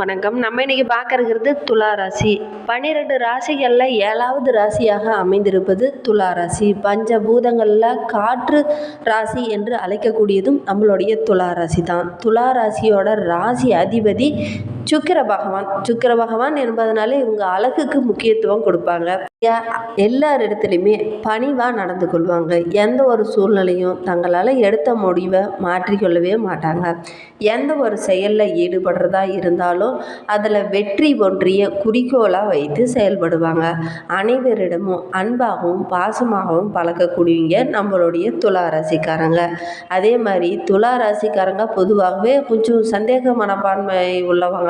வணக்கம். நம்ம இன்னைக்கு பார்க்கறது துலா ராசி. பன்னிரெண்டு ராசிகளில் ஏழாவது ராசியாக அமைந்திருப்பது துலா ராசி. பஞ்சபூதங்களில் காற்று ராசி என்று அழைக்கக்கூடியதும் நம்மளுடைய துலா ராசி தான் துலா ராசியோட ராசி அதிபதி சுக்கிர பகவான் சுக்கிர பகவான் என்பதனால இவங்க அழகுக்கு முக்கியத்துவம் கொடுப்பாங்க. எல்லார் இடத்துலையுமே பணிவாக நடந்து கொள்வாங்க. எந்த ஒரு சூழ்நிலையும் தங்களால் எடுத்த முடிவை மாற்றிக்கொள்ளவே மாட்டாங்க. எந்த ஒரு செயலில் ஈடுபடுறதா இருந்தாலும் அதில் வெற்றி ஒன்றிய குறிக்கோளாக வைத்து செயல்படுவாங்க. அனைவரிடமும் அன்பாகவும் பாசமாகவும் பழக்கக்கூடியவங்க நம்மளுடைய துலா ராசிக்காரங்க அதே மாதிரி துலா ராசிக்காரங்க பொதுவாகவே கொஞ்சம் சந்தேக மனப்பான்மை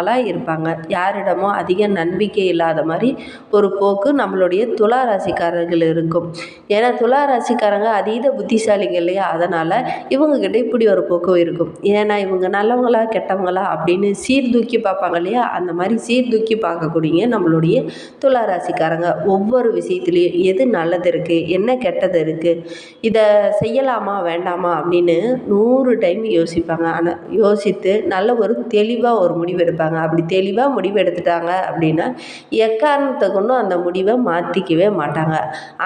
உள்ளவங்களாக இருப்பாங்க. யாரிடமும் அதிக நம்பிக்கை இல்லாத மாதிரி ஒரு போக்கு நம்மளுடைய துலா ராசிக்காரர்கள் இருக்கும். ஏன்னா துலா ராசிக்காரங்க அதீத புத்திசாலிங்க இல்லையா? அதனால் இவங்கக்கிட்ட இப்படி ஒரு போக்கு இருக்கும். ஏன்னா இவங்க நல்லவங்களா கெட்டவங்களா அப்படின்னு சீர்தூக்கி பார்ப்பாங்க இல்லையா? அந்த மாதிரி சீர்தூக்கி பார்க்கக்கூடிய நம்மளுடைய துலா ராசிக்காரங்க ஒவ்வொரு விஷயத்துலையும் எது நல்லது இருக்குது என்ன கெட்டது இருக்குது இதை செய்யலாமா வேண்டாமா அப்படின்னு நூறு டைம் யோசிப்பாங்க. ஆனால் யோசித்து நல்ல ஒரு தெளிவாக ஒரு முடிவு எடுப்பாங்க. அப்படி தெளிவாக முடிவு எடுத்துட்டாங்க அப்படின்னா எக்காரணத்தை கொண்டும் அந்த முடிவை மாற்றிக்கவே மாட்டாங்க.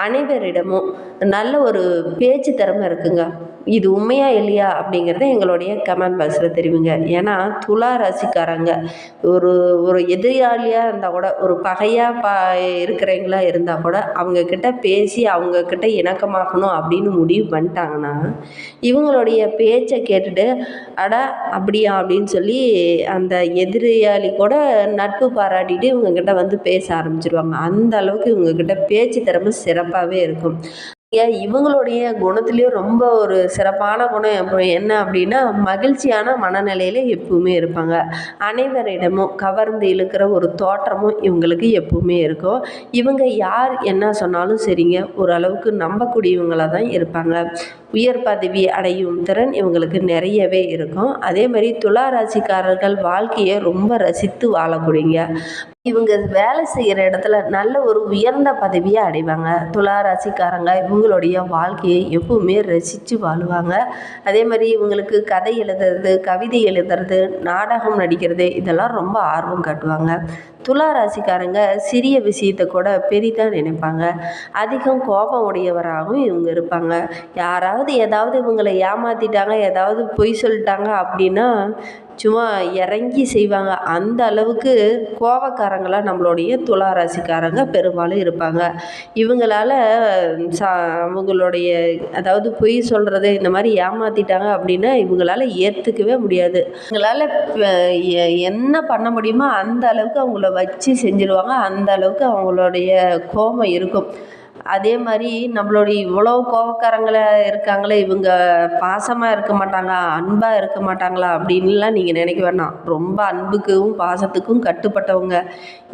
அனைவரிடமும் நல்ல ஒரு பேச்சு திறமை இருக்குங்க. இது உண்மையா இல்லையா அப்படிங்கிறத எங்களுடைய கமெண்ட் பாக்ஸில் தெரிவிங்க. ஏன்னா துலா ராசிக்காரங்க ஒரு ஒரு எதிராளியாக இருந்தால் கூட ஒரு பகையாக பா இருக்கிறவங்களா இருந்தால் கூட அவங்கக்கிட்ட பேசி அவங்கக்கிட்ட இணக்கமாகணும் அப்படின்னு முடிவு பண்ணிட்டாங்கன்னா இவங்களுடைய பேச்சை கேட்டுட்டு அட அப்படியா அப்படின்னு சொல்லி அந்த எதிரி எதிரியாளி கூட நட்பு பாராட்டிட்டு இவங்கக்கிட்ட வந்து பேச ஆரம்பிச்சிருவாங்க. அந்த அளவுக்கு இவங்கக்கிட்ட பேச்சு திறமை சிறப்பாகவே இருக்கும். ஏன் இவங்களுடைய குணத்துலேயும் ரொம்ப ஒரு சிறப்பான குணம் என்ன அப்படின்னா மகிழ்ச்சியான மனநிலையில் எப்பவுமே இருப்பாங்க. அனைவரிடமும் கவர்ந்து இழுக்கிற ஒரு தோற்றமும் இவங்களுக்கு எப்பவுமே இருக்கும். இவங்க யார் என்ன சொன்னாலும் சரிங்க. ஓரளவுக்கு நம்பக்கூடியவங்களாக தான் இருப்பாங்க. உயர் பதவி அடையும் திறன் இவங்களுக்கு நிறையவே இருக்கும். அதே மாதிரி துலா ராசிக்காரர்கள் வாழ்க்கையை ரொம்ப ரசித்து வாழக்கூடியங்க. இவங்க வேலை செய்கிற இடத்துல நல்ல ஒரு உயர்ந்த பதவியை அடைவாங்க. துலா ராசிக்காரங்க இவங்களுடைய வாழ்க்கையை எப்பவுமே ரசித்து வாழுவாங்க. அதே மாதிரி இவங்களுக்கு கதை எழுதுறது கவிதை எழுதுறது நாடகம் நடிக்கிறது இதெல்லாம் ரொம்ப ஆர்வம் காட்டுவாங்க. துலா ராசிக்காரங்க சிறிய விஷயத்தை கூட பெரிதாக நினைப்பாங்க. அதிகம் கோபம் உடையவராகவும் இவங்க இருப்பாங்க. யாராவது ஏதாவது இவங்களை ஏமாற்றிட்டாங்க ஏதாவது பொய் சொல்லிட்டாங்க அப்படின்னா சும்மா இறங்கி செய்வாங்க. அந்த அளவுக்கு கோபக்காரங்களாக நம்மளுடைய துளாராசிக்காரங்க பெரும்பாலும் இருப்பாங்க. இவங்களால சா அவங்களுடைய அதாவது பொய் சொல்கிறது இந்த மாதிரி ஏமாற்றிட்டாங்க அப்படின்னா இவங்களால ஏற்றுக்கவே முடியாது. இவங்களால என்ன பண்ண முடியுமோ அந்த அளவுக்கு அவங்கள வச்சு செஞ்சுருவாங்க. அந்த அளவுக்கு அவங்களுடைய கோபம் இருக்கும். அதே மாதிரி நம்மளுடைய இவ்வளோ கோபக்காரங்களா இருக்காங்களே இவங்க பாசமாக இருக்க மாட்டாங்களா அன்பாக இருக்க மாட்டாங்களா அப்படின்லாம் நீங்கள் நினைக்க வேண்டாம் ரொம்ப அன்புக்கும் பாசத்துக்கும் கட்டுப்பட்டவங்க.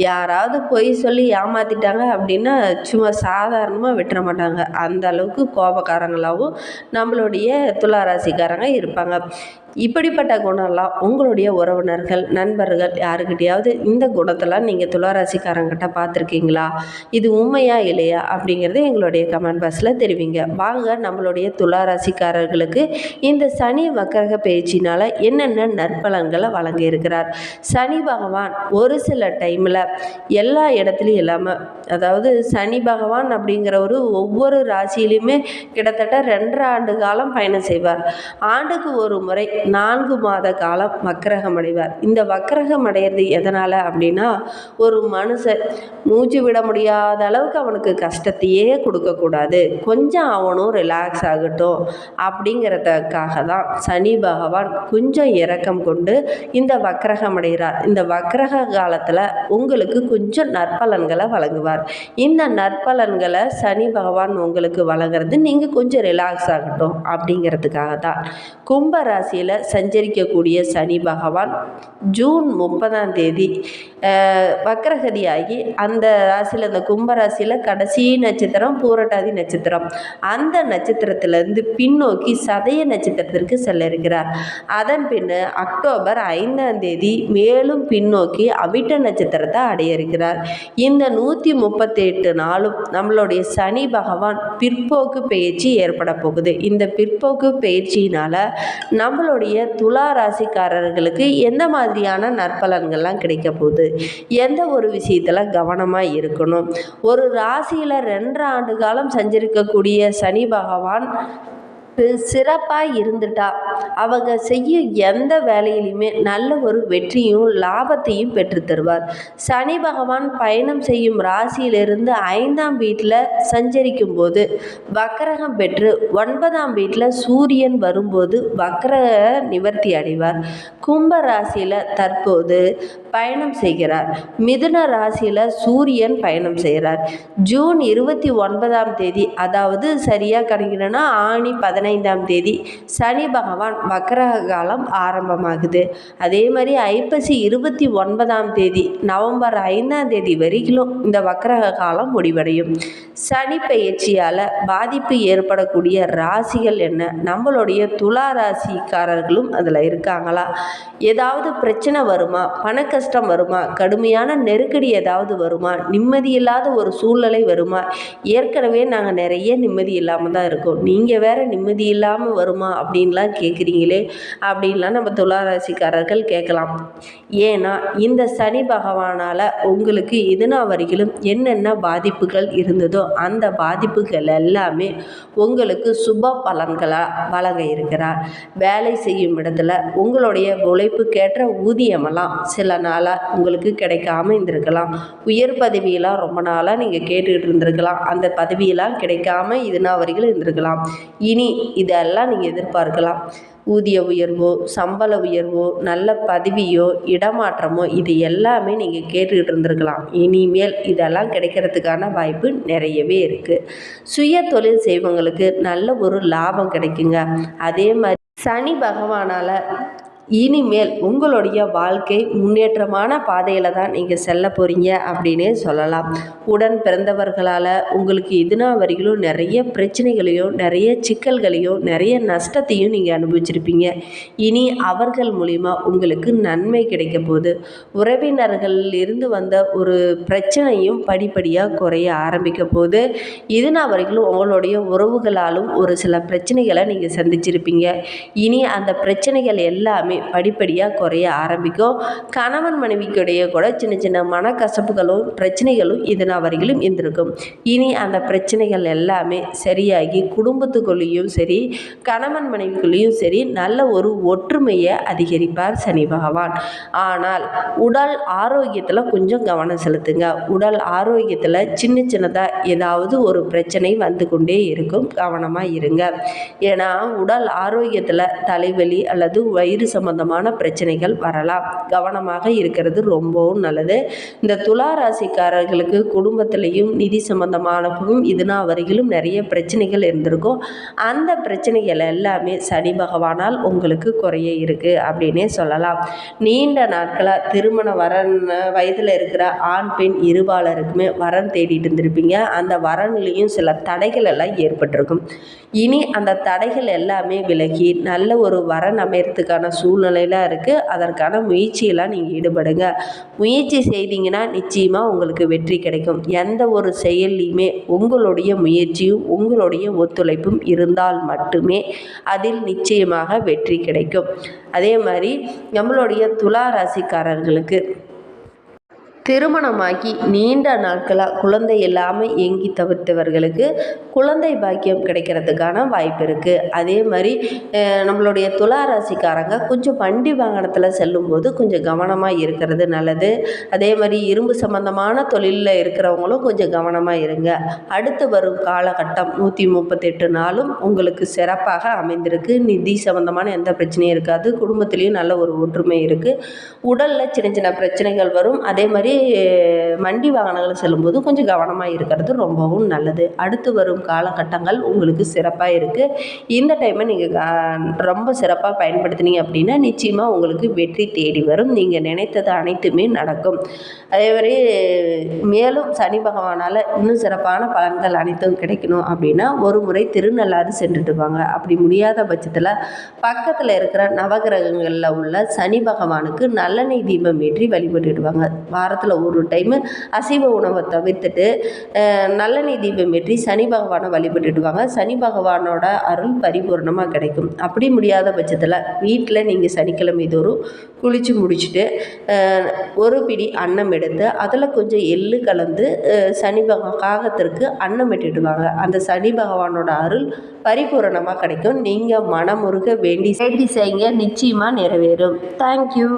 யாராவது பொய் சொல்லி ஏமாத்திட்டாங்க அப்படின்னா சும்மா சாதாரணமாக விட்டுற மாட்டாங்க. அந்த அளவுக்கு கோபக்காரங்களாகவும் நம்மளுடைய துளாராசிக்காரங்க இருப்பாங்க. இப்படிப்பட்ட குணம்லாம் உங்களுடைய உறவினர்கள் நண்பர்கள் யாருக்கிட்டையாவது இந்த குணத்தெல்லாம் நீங்கள் துளாராசிக்காரங்கிட்ட பார்த்துருக்கீங்களா? இது உண்மையா இல்லையா? அப்படிங்கிறது எங்களுடைய கமெண்ட் பாக்ஸில் தெரிவிங்க. வாங்க நம்மளுடைய துளாராசிக்காரர்களுக்கு இந்த சனி வக்கரக பயிற்சினால் என்னென்ன நற்பலன்களை வழங்கியிருக்கிறார்? சனி பகவான் ஒரு சில டைமில் எல்லா இடத்துலையும் இல்லாமல் அதாவது சனி பகவான் அப்படிங்கிறவர் ஒவ்வொரு ராசியிலையுமே கிட்டத்தட்ட ரெண்டரை ஆண்டு காலம் பயணம் செய்வார். ஆண்டுக்கு ஒரு முறை நான்கு மாத காலம் வக்கரகம் அடைவார். இந்த வக்கரகம் அடையிறது எதனால் அப்படின்னா ஒரு மனுஷன் மூச்சு விட முடியாத அளவுக்கு அவனுக்கு கஷ்டத்தையே கொடுக்கக்கூடாது. கொஞ்சம் அவனும் ரிலாக்ஸ் ஆகட்டும் அப்படிங்கிறதுக்காக தான் சனி பகவான் கொஞ்சம் இரக்கம் கொண்டு இந்த வக்கரகம் அடைகிறார். இந்த வக்கரக காலத்தில் உங்களுக்கு கொஞ்சம் நற்பலன்களை வழங்குவார். இந்த நற்பலன்களை சனி பகவான் உங்களுக்கு வழங்குறது நீங்கள் கொஞ்சம் ரிலாக்ஸ் ஆகட்டும் அப்படிங்கிறதுக்காக தான் கும்ப ராசியில் சஞ்சரிக்கக்கூடிய சனி பகவான் ஜூன் முப்பதாம் தேதி வக்ரகதியாகி அந்த ராசியில் அந்த கும்பராசியில் கடைசி நட்சத்திரம் பூரட்டாதி நட்சத்திரம். அந்த நட்சத்திரத்திலேருந்து பின்னோக்கி சதய நட்சத்திரத்திற்கு செல்ல இருக்கிறார். அதன் பின்னர் அக்டோபர் ஐந்தாம் தேதி மேலும் பின்னோக்கி அவிட்ட நட்சத்திரத்தை அடைய இருக்கிறார். இந்த நூற்றி முப்பத்தெட்டு நாளும் நம்மளுடைய சனி பகவான் பிற்போக்கு பயிற்சி ஏற்பட போகுது. இந்த பிற்போக்கு பயிற்சியினால் நம்மளுடைய நம்மளுடைய துலா ராசிக்காரர்களுக்கு எந்த மாதிரியான நற்பலன்கள்லாம் கிடைக்க போகுது? எந்த ஒரு விஷயத்தில் கவனமாக இருக்கணும்? ஒரு ராசியில் ரெண்டு ஆண்டு காலம் சஞ்சரிக்கக்கூடிய சனி பகவான் சிறப்பாக இருந்துட்டா அவங்க செய்ய எந்த வேலையிலையுமே நல்ல ஒரு வெற்றியும் லாபத்தையும் பெற்றுத்தருவார் சனி பகவான் பயணம் செய்யும் ராசியிலிருந்து ஐந்தாம் வீட்டில் சஞ்சரிக்கும் போது வக்கரகம் பெற்று ஒன்பதாம் வீட்டில் சூரியன் வரும்போது வக்கர நிவர்த்தி அடைவார். கும்ப ராசியில் தற்போது பயணம் செய்கிறார். மிதுன ராசியில் சூரியன் பயணம் செய்கிறார். ஜூன் இருபத்தி ஒன்பதாம் தேதி அதாவது சரியாக கணக்கிடனா ஆணி பதினைந்தாம் தேதி சனி பகவான் வக்கர காலம் ஆரம்பமாகுது. அதே மாதிரி ஐப்பசி இருபத்தி ஒன்பதாம் தேதி நவம்பர் ஐந்தாம் தேதி வரைக்கும் இந்த வக்கரக காலம் முடிவடையும். சனி பயிற்சியால் பாதிப்பு ஏற்படக்கூடிய ராசிகள் என்ன? நம்மளுடைய துலா ராசிக்காரர்களும் அதில் இருக்காங்களா? ஏதாவது பிரச்சனை வருமா? பணக்க கஷ்டம் வருமா? கடுமையான நெருக்கடி ஏதாவது வருமா? நிம்மதி இல்லாத ஒரு சூழ்நிலை வருமா? ஏற்கனவே நாங்கள் நிறைய நிம்மதி இல்லாமல் தான் இருக்கோம். நீங்கள் வேற நிம்மதி இல்லாமல் வருமா? அப்படின்லாம் கேட்குறீங்களே அப்படின்லாம் நம்ம துளாராசிக்காரர்கள் கேட்கலாம். ஏன்னா இந்த சனி பகவானால் உங்களுக்கு இதுனா வரையிலும் என்னென்ன பாதிப்புகள் இருந்ததோ அந்த பாதிப்புகள் எல்லாமே உங்களுக்கு சுப பலன்களாக வழங்க இருக்கிறார். வேலை செய்யும் இடத்துல உங்களுடைய உழைப்புக்கேற்ற ஊதியமெல்லாம் சில நாளாக உங்களுக்கு கிடைக்காம இருந்திருக்கலாம். உயர் பதவியெல்லாம் ரொம்ப நாளாக நீங்கள் கேட்டுக்கிட்டு இருந்திருக்கலாம். அந்த பதவியெல்லாம் கிடைக்காம இதுனா வரைக்கும் இருந்திருக்கலாம். இனி இதெல்லாம் நீங்கள் எதிர்பார்க்கலாம். ஊதிய உயர்வோ சம்பள உயர்வோ நல்ல பதவியோ இடமாற்றமோ இது எல்லாமே நீங்கள் கேட்டுக்கிட்டு இருந்திருக்கலாம். இனிமேல் இதெல்லாம் கிடைக்கிறதுக்கான வாய்ப்பு நிறையவே இருக்குது சுய தொழில் செய்வங்களுக்கு நல்ல ஒரு லாபம் கிடைக்குங்க. அதே மாதிரி சனி பகவானால் இனிமேல் உங்களுடைய வாழ்க்கை முன்னேற்றமான பாதையில் தான் நீங்கள் செல்ல போகிறீங்க அப்படின்னே சொல்லலாம். உடன் பிறந்தவர்களால் உங்களுக்கு இதுனா வரையிலும் நிறைய பிரச்சனைகளையும் நிறைய சிக்கல்களையும் நிறைய நஷ்டத்தையும் நீங்கள் அனுபவிச்சிருப்பீங்க. இனி அவர்கள் மூலிமா உங்களுக்கு நன்மை கிடைக்க போகுது. உறவினர்கள் இருந்து வந்த ஒரு பிரச்சனையும் படிப்படியாக குறைய ஆரம்பிக்க போகுது. இதுனா வரைக்கும் உங்களுடைய உறவுகளாலும் ஒரு சில பிரச்சனைகளை நீங்கள் சந்திச்சிருப்பீங்க. இனி அந்த பிரச்சனைகள் எல்லாமே படிப்படியாக குறைய ஆரம்பிக்கும். கணவன் மனைவிக்கிடையே கூட சின்ன சின்ன மனக்கசப்புகளும் பிரச்சனைகளும் இதனால் வரையிலும் இருந்திருக்கும். இனி அந்த பிரச்சனைகள் எல்லாமே சரியாகி குடும்பத்துக்குள்ளேயும் சரி கணவன் மனைவிக்குள்ளேயும் சரி நல்ல ஒரு ஒற்றுமையை அதிகரிப்பார் சனி பகவான். ஆனால் உடல் ஆரோக்கியத்தில் கொஞ்சம் கவனம் செலுத்துங்க. உடல் ஆரோக்கியத்தில் சின்ன சின்னதாக ஏதாவது ஒரு பிரச்சனை வந்து கொண்டே இருக்கும். கவனமாக இருங்க. ஏன்னா உடல் ஆரோக்கியத்தில் தலைவலி அல்லது வயிறு சம்பந்தமான பிரச்சனைகள் வரலாம். கவனமாக இருக்கிறது ரொம்பவும் நல்லது. இந்த துலா ராசிக்காரர்களுக்கு குடும்பத்திலையும் நிதி சம்பந்தமானவும் இதுனா வரையிலும் நிறைய பிரச்சனைகள் இருந்திருக்கும். அந்த பிரச்சனைகள் எல்லாமே சனி பகவானால் உங்களுக்கு குறைய இருக்குது அப்படின்னே சொல்லலாம். நீண்ட நாட்களாக திருமண வரன் வயதில் இருக்கிற ஆண் பெண் இருபாலருக்குமே வரன் தேடிட்டு இருந்திருப்பீங்க. அந்த வரன்லேயும் சில தடைகள் எல்லாம் ஏற்பட்டிருக்கும். இனி அந்த தடைகள் எல்லாமே விலகி நல்ல ஒரு வரன் அமையறதுக்கான சூழ்நிலையில் இருக்குது அதற்கான முயற்சியெல்லாம் நீங்கள் ஈடுபடுங்க. முயற்சி செய்தீங்கன்னா நிச்சயமாக உங்களுக்கு வெற்றி கிடைக்கும். எந்த ஒரு செயல்லையுமே உங்களுடைய முயற்சியும் உங்களுடைய ஒத்துழைப்பும் இருந்தால் மட்டுமே அதில் நிச்சயமாக வெற்றி கிடைக்கும். அதே மாதிரி நம்மளுடைய துலா ராசிக்காரர்களுக்கு திருமணமாகி நீண்ட நாட்களாக குழந்தை இல்லாமல் ஏங்கி தவிர்த்தவர்களுக்கு குழந்தை பாக்கியம் கிடைக்கிறதுக்கான வாய்ப்பு இருக்குது அதே மாதிரி நம்மளுடைய துலா ராசிக்காரங்க கொஞ்சம் வண்டி வாகனத்தில் செல்லும்போது கொஞ்சம் கவனமாக இருக்கிறது நல்லது. அதே மாதிரி இரும்பு சம்மந்தமான தொழிலில் இருக்கிறவங்களும் கொஞ்சம் கவனமாக இருங்க. அடுத்து வரும் காலகட்டம் நூற்றி முப்பத்தெட்டு நாளும் உங்களுக்கு சிறப்பாக அமைந்திருக்கு. நிதி சம்மந்தமான எந்த பிரச்சனையும் இருக்காது. குடும்பத்துலேயும் நல்ல ஒரு ஒற்றுமை இருக்குது உடலில் சின்ன சின்ன பிரச்சனைகள் வரும். அதே மாதிரி வண்டி வாகனங்களில் செல்லும்போது கொஞ்சம் கவனமாக இருக்கிறது ரொம்பவும் நல்லது. அடுத்து வரும் காலகட்டங்கள் உங்களுக்கு சிறப்பாக இருக்குது இந்த டைமை நீங்கள் ரொம்ப சிறப்பாக பயன்படுத்தினீங்க அப்படின்னா நிச்சயமாக உங்களுக்கு வெற்றி தேடி வரும். நீங்கள் நினைத்தது அனைத்துமே நடக்கும். அதே மாதிரி மேலும் சனி பகவானால் இன்னும் சிறப்பான பலன்கள் அனைத்தும் கிடைக்கணும் அப்படின்னா ஒரு முறை திருநள்ளாறு சென்றுட்டு வாங்க. அப்படி முடியாத பட்சத்தில் பக்கத்தில் இருக்கிற நவகிரகங்களில் உள்ள சனி பகவானுக்கு நல்லெண்ணெய் தீபம் ஏற்றி வழிபட்டுடுவாங்க வாரத்தில் வாரத்தில் ஒரு டைமு அசைவ உணவை தவிர்த்துட்டு நல்லெண்ணெய் தீபம் ஏற்றி சனி பகவானை வழிபட்டுடுவாங்க சனி பகவானோட அருள் பரிபூர்ணமாக கிடைக்கும். அப்படி முடியாத பட்சத்தில் வீட்டில் நீங்கள் சனிக்கிழமை தோறும் குளித்து முடிச்சுட்டு ஒரு பிடி அன்னம் எடுத்து அதில் கொஞ்சம் எள்ளு கலந்து சனி பக காகத்திற்கு அன்னம் இட்டுடுவாங்க அந்த சனி பகவானோட அருள் பரிபூரணமாக கிடைக்கும். நீங்கள் மனமுருக வேண்டி வேண்டி செய்யுங்க. நிச்சயமாக நிறைவேறும். தேங்க்யூ